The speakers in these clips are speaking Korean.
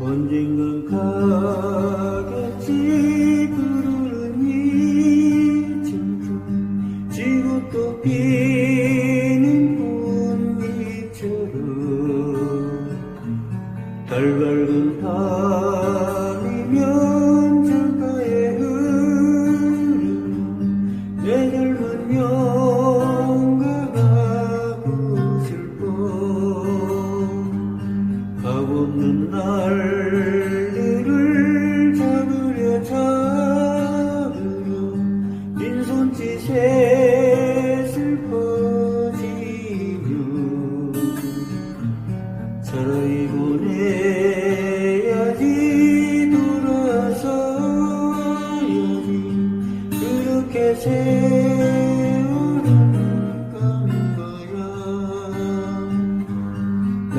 언젠간 가겠지 푸르른 이 청춘 지고 또피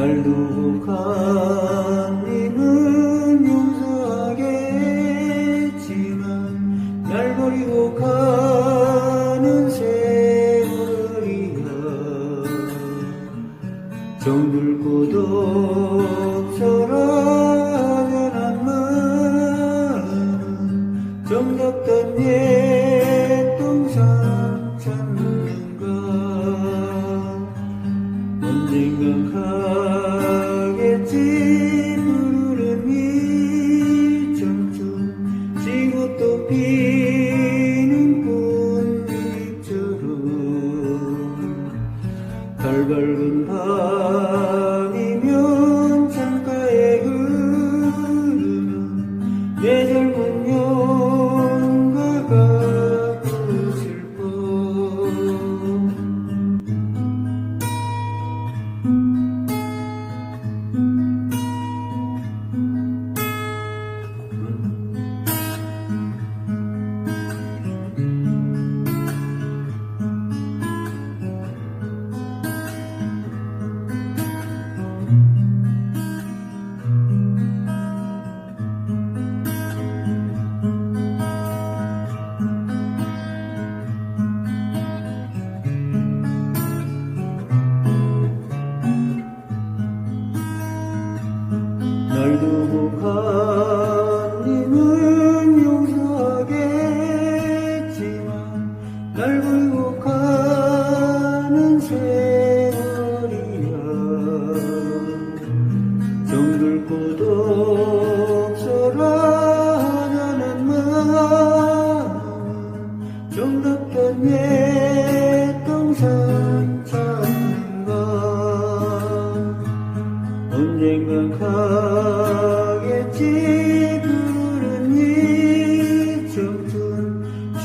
날간 니는 용서하겠지만 날 버리고 가는 세월이야. 정들고 독처럼 한 마음은 정답던 옛 피는 꽃잎처럼 달밝은 밤이면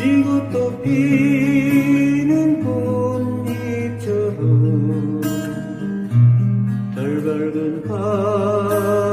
지고 또 피는 꽃잎처럼 덜 밝은 밤